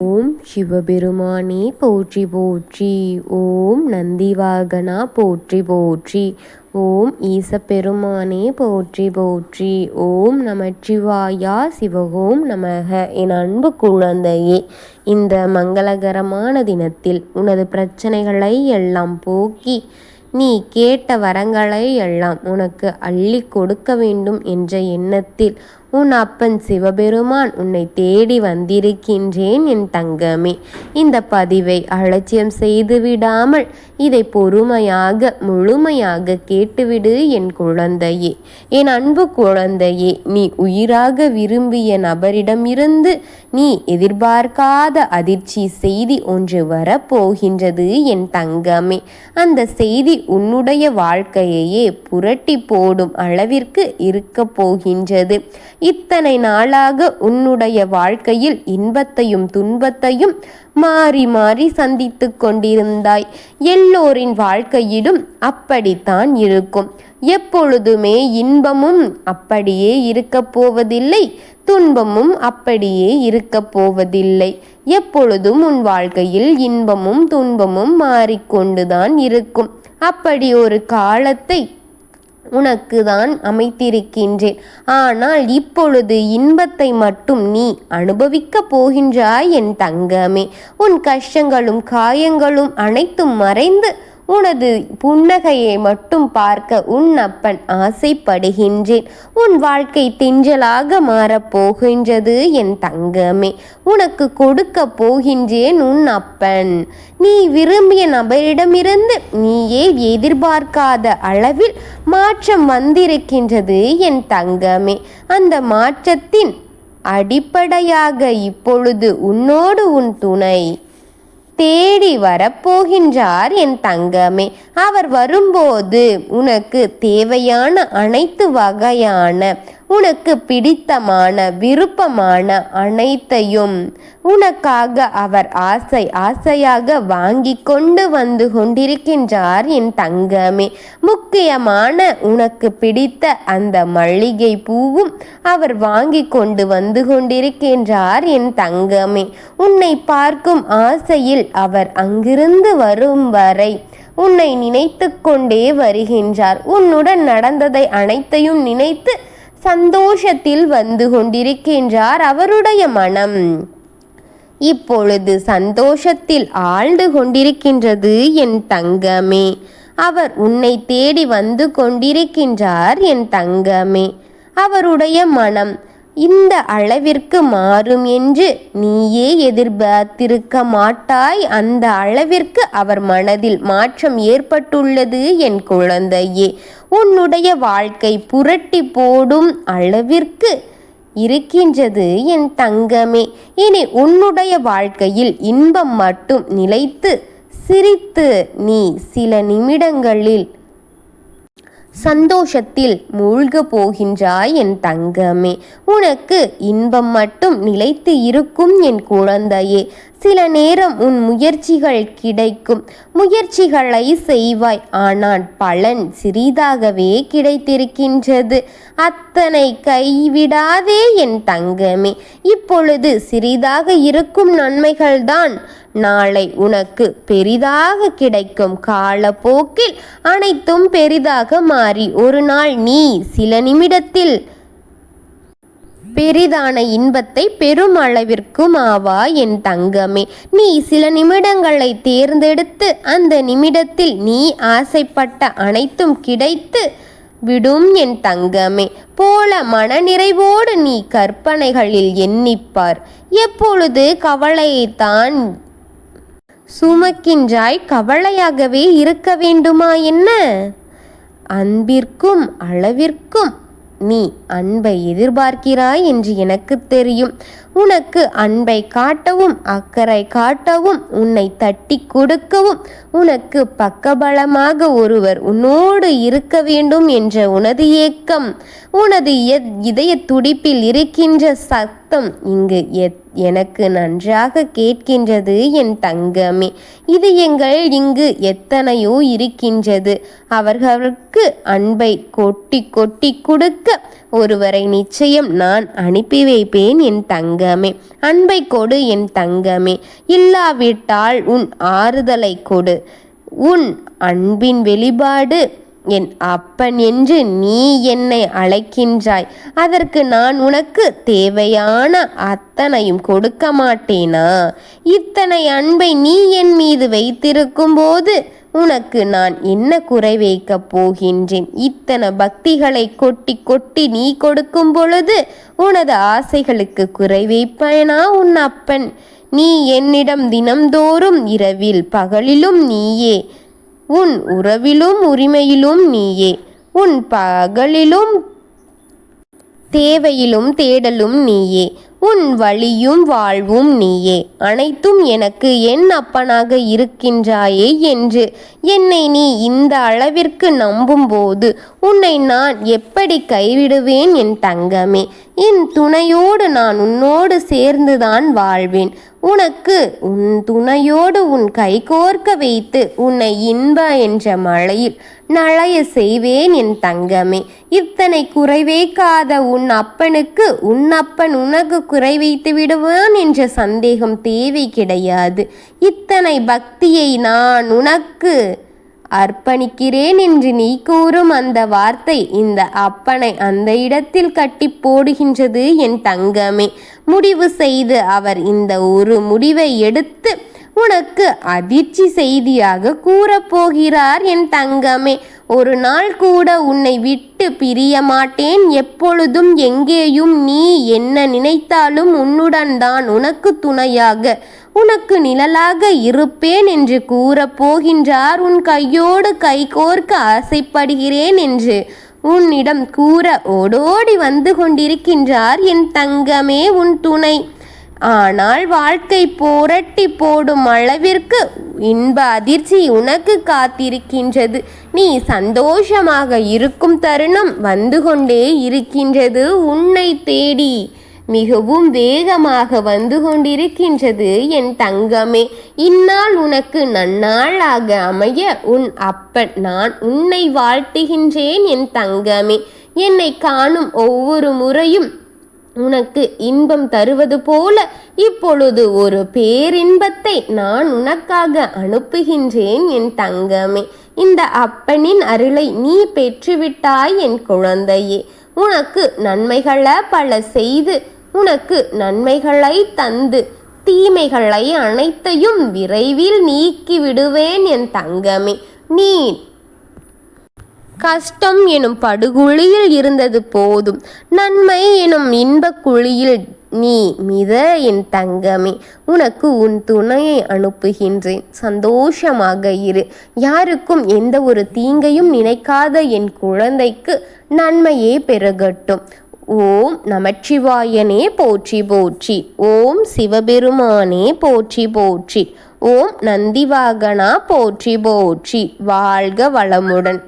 ஓம் சிவபெருமானே போற்றி போற்றி. ஓம் நந்திவாகனா போற்றி போற்றி. ஓம் ஈசப்பெருமானே போற்றி போற்றி. ஓம் நமச்சிவாயா சிவகோம் நமக என் அன்பு குழந்தையே இந்த மங்களகரமான தினத்தில் உனது பிரச்சனைகளை எல்லாம் போக்கி நீ கேட்ட வரங்களை எல்லாம் உனக்கு அள்ளி கொடுக்க வேண்டும் என்ற எண்ணத்தில் உன் அப்பன் சிவபெருமான் உன்னை தேடி வந்திருக்கின்றேன் என் தங்கமே. இந்த பதிவை அலட்சியம் செய்து விடாமல் இதை பொறுமையாக முழுமையாக கேட்டுவிடு என் குழந்தையே. என் அன்பு குழந்தையே நீ உயிராக விரும்பிய நபரிடமிருந்து நீ எதிர்பார்க்காத அதிர்ச்சி செய்தி ஒன்று வரப்போகின்றது என் தங்கமே. அந்த செய்தி உன்னுடைய வாழ்க்கையையே புரட்டி போடும் அளவிற்கு இருக்க போகின்றது. இத்தனை நாளாக உன்னுடைய வாழ்க்கையில் இன்பத்தையும் துன்பத்தையும் மாறி மாறி சந்தித்து கொண்டிருந்தாய். எல்லோரின் வாழ்க்கையிலும் அப்படித்தான் இருக்கும். எப்பொழுதுமே இன்பமும் அப்படியே இருக்கப் போவதில்லை துன்பமும் அப்படியே இருக்கப் போவதில்லை. எப்பொழுதும் உன் வாழ்க்கையில் இன்பமும் துன்பமும் மாறிக்கொண்டுதான் இருக்கும். அப்படி ஒரு காலத்தை உனக்கு தான் அமைத்திருக்கின்றேன். ஆனால் இப்பொழுது இன்பத்தை மட்டும் நீ அனுபவிக்கப் போகின்றாய் என் தங்கமே. உன் கஷ்டங்களும் காயங்களும் அனைத்தும் மறைந்து உனது புன்னகையை மட்டும் பார்க்க உன் அப்பன் ஆசைப்படுகின்றேன். உன் வாழ்க்கை திஞ்சலாக மாறப்போகின்றது என் தங்கமே. உனக்கு கொடுக்க போகின்றேன் உன் அப்பன். நீ விரும்பிய நபரிடமிருந்து நீயே எதிர்பார்க்காத அளவில் மாற்றம் வந்திருக்கின்றது என் தங்கமே. அந்த மாற்றத்தின் அடிப்படையாக இப்பொழுது உன்னோடு உன் துணை. தேடி வரப்போகின்றார் என் தங்கமே. அவர் வரும்போது உனக்கு தேவையான அனைத்து வகையான உனக்கு பிடித்தமான விருப்பமான அனைத்தையும் உனக்காக அவர் ஆசை ஆசையாக வாங்கி கொண்டு வந்து கொண்டிருக்கின்றார் என் தங்கமே. முக்கியமான உனக்கு பிடித்த அந்த மல்லிகை பூவும் அவர் வாங்கி கொண்டு வந்து கொண்டிருக்கின்றார் என் தங்கமே. உன்னை பார்க்கும் ஆசையில் அவர் அங்கிருந்து வரும் வரை உன்னை நினைத்து கொண்டே வருகின்றார். உன்னுடன் நடந்ததை அனைத்தையும் நினைத்து சந்தோஷத்தில் வந்து கொண்டிருக்கின்றார் அவருடைய மனம். இப்பொழுது சந்தோஷத்தில் ஆழ்ந்து கொண்டிருக்கின்றது என் தங்கமே. அவர் உன்னை தேடி வந்து கொண்டிருக்கின்றார் என் தங்கமே. அவருடைய மனம் இந்த அளவிற்கு மாறும் என்று நீயே எதிர்பார்த்திருக்க மாட்டாய். அந்த அளவிற்கு அவர் மனதில் மாற்றம் ஏற்பட்டுள்ளது என் குழந்தையே. உன்னுடைய வாழ்க்கை புரட்டி போடும் அளவிற்கு இருக்கின்றது என் தங்கமே. இனி உன்னுடைய வாழ்க்கையில் இன்பம் மட்டும் நிலைத்து சிரித்து நீ சில நிமிடங்களில் சந்தோஷத்தில் மூழ்க போகின்றாய் என் தங்கமே. உனக்கு இன்பம் மட்டும் நிலைத்து இருக்கும் என் குழந்தையே. சில நேரம் உன் முயற்சிகள் கிடைக்கும். முயற்சிகளை செய்வாய். ஆனால் பலன் சிறிதாகவே கிடைத்திருக்கின்றது. அத்தனை கைவிடாதே என் தங்கமே. இப்பொழுது சிறிதாக இருக்கும் நன்மைகள்தான். நாளை உனக்கு பெரிதாக கிடைக்கும். காலப்போக்கில் அனைத்தும் பெரிதாக மாறி ஒரு நாள் நீ சில நிமிடத்தில் பெரிதான இன்பத்தை பெரும் அளவிற்கும் ஆவா என் தங்கமே. நீ சில நிமிடங்களை தேர்ந்தெடுத்து அந்த நிமிடத்தில் நீ ஆசைப்பட்ட அனைத்தும் கிடைத்து விடும் என் தங்கமே. போல மனநிறைவோடு நீ கற்பனைகளில் எண்ணிப்பார். எப்பொழுது கவலையைத்தான் சுமக்கின்றாய்? கவலையாகவே இருக்க வேண்டுமா என்ன? அன்பிற்கும் அளவிற்கும் நீ அன்பை எதிர்பார்க்கிறாய் என்று எனக்கு தெரியும். உனக்கு அன்பை காட்டவும் அக்கறை காட்டவும் உன்னை தட்டி கொடுக்கவும் உனக்கு பக்கபலமாக ஒருவர் உன்னோடு இருக்க வேண்டும் என்ற உனது ஏக்கம் உனது இதய துடிப்பில் இருக்கின்ற சத்தம் இங்கு எனக்கு நன்றாக கேட்கின்றது என் தங்கமே. இது எங்கள் இங்கு எத்தனையோ இருக்கின்றது. அவர்களுக்கு அன்பை கொட்டி கொட்டி கொடுக்க ஒருவரை நிச்சயம் நான் அனுப்பி வைப்பேன் என் தங்கமே. அன்பை கொடு என் தங்கமே. இல்லாவிட்டால் உன் ஆறுதலை கொடு. உன் அன்பின் வெளிப்பாடு என் அப்பன் என்று நீ என்னை அழைக்கின்றாய். அதற்கு நான் உனக்கு தேவையான அத்தனையும் கொடுக்க மாட்டேனா? இத்தனை அன்பை நீ என் மீது வைத்திருக்கும் போது உனக்கு நான் என்ன குறை வைக்கப் போகின்றேன்? இத்தனை பக்திகளை கொட்டி கொட்டி நீ கொடுக்கும் பொழுது உனது ஆசைகளுக்கு குறை வைப்பேனா உன் அப்பன்? நீ என்னிடம் தினம்தோறும் இரவில் பகலிலும் நீயே உன் உறவிலும் உரிமையிலும் நீயே. உன் பகலிலும் தேவையிலும் தேடலும் நீயே. உன் வழியும் வாழ்வும் நீயே. அனைத்தும் எனக்கு என் அப்பனாக இருக்கின்றாயே என்று என்னை நீ இந்த அளவிற்கு நம்பும்போது உன்னை நான் எப்படி கைவிடுவேன் என் தங்கமே? என் துணையோடு நான் உன்னோடு சேர்ந்துதான் வாழ்வேன். உனக்கு உன் துணையோடு உன் கைகோர்க்க வைத்து உன்னை இன்ப என்ற மழையில் நழைய செய்வேன் என் தங்கமே. இத்தனை குறைவேக்காத உன் அப்பனுக்கு உன் அப்பன் உனக்கு குறை வைத்து விடுவான் என்ற சந்தேகம் தேவை கிடையாது. இத்தனை பக்தியை நான் உனக்கு அர்ப்பணிக்கிறேன் என்று நீ கூறும் அந்த வார்த்தை இந்த அப்பனை அந்த இடத்தில் கட்டி போடுகின்றது என் தங்கமே. முடிவு செய்து அவர் இந்த ஒரு முடிவை எடுத்து உனக்கு அதிர்ச்சி செய்தியாக கூறப்போகிறார் என் தங்கமே. ஒரு நாள் கூட உன்னை விட்டு பிரிய மாட்டேன் எப்பொழுதும் எங்கேயும் நீ என்ன நினைத்தாலும் உன்னுடன் தான் உனக்கு துணையாக உனக்கு நிழலாக இருப்பேன் என்று கூற போகின்றார். உன் கையோடு கைகோர்க்க ஆசைப்படுகிறேன் என்று உன்னிடம் கூற ஓடோடி வந்து கொண்டிருக்கின்றார் என் தங்கமே உன் துணை. ஆனால் வாழ்க்கை போரட்டி போடும் அளவிற்கு இன்ப அதிர்ச்சி உனக்கு காத்திருக்கின்றது. நீ சந்தோஷமாக இருக்கும் தருணம் வந்து கொண்டே இருக்கின்றது. உன்னை தேடி மிகவும் வேகமாக வந்து கொண்டிருக்கின்றது என் தங்கமே. இந்நாள் உனக்கு நன்னாளாக அமைய உன் அப்பன் நான் உன்னை வாழ்த்துகின்றேன் என் தங்கமே. என்னை காணும் ஒவ்வொரு முறையும் உனக்கு இன்பம் தருவது போல இப்பொழுது ஒரு பேரின்பத்தை நான் உனக்காக அனுப்புகின்றேன் என் தங்கமே. இந்த அப்பனின் அருளை நீ பெற்றுவிட்டாய் என் குழந்தையே. உனக்கு நன்மைகளை பல செய்து உனக்கு நன்மைகளை தந்து தீமைகளை அனைத்தையும் விரைவில் நீக்கி விடுவேன் என் தங்கமே. நீ கஷ்டம் எனும் படுகுழியில் இருந்தது போதும். நன்மை எனும் இன்ப குழியில் நீ மித என் தங்கமே. உனக்கு உன் துணையை அனுப்புகின்றேன். சந்தோஷமாக இரு. யாருக்கும் எந்த ஒரு தீங்கையும் நினைக்காத என் குழந்தைக்கு நன்மையே பெருகட்டும். ஓம் நமச்சிவாயனே போற்றி போற்றி. ஓம் சிவபெருமானே போற்றி போற்றி. ஓம் நந்திவாகனா போற்றி போற்றி. வாழ்க வளமுடன்.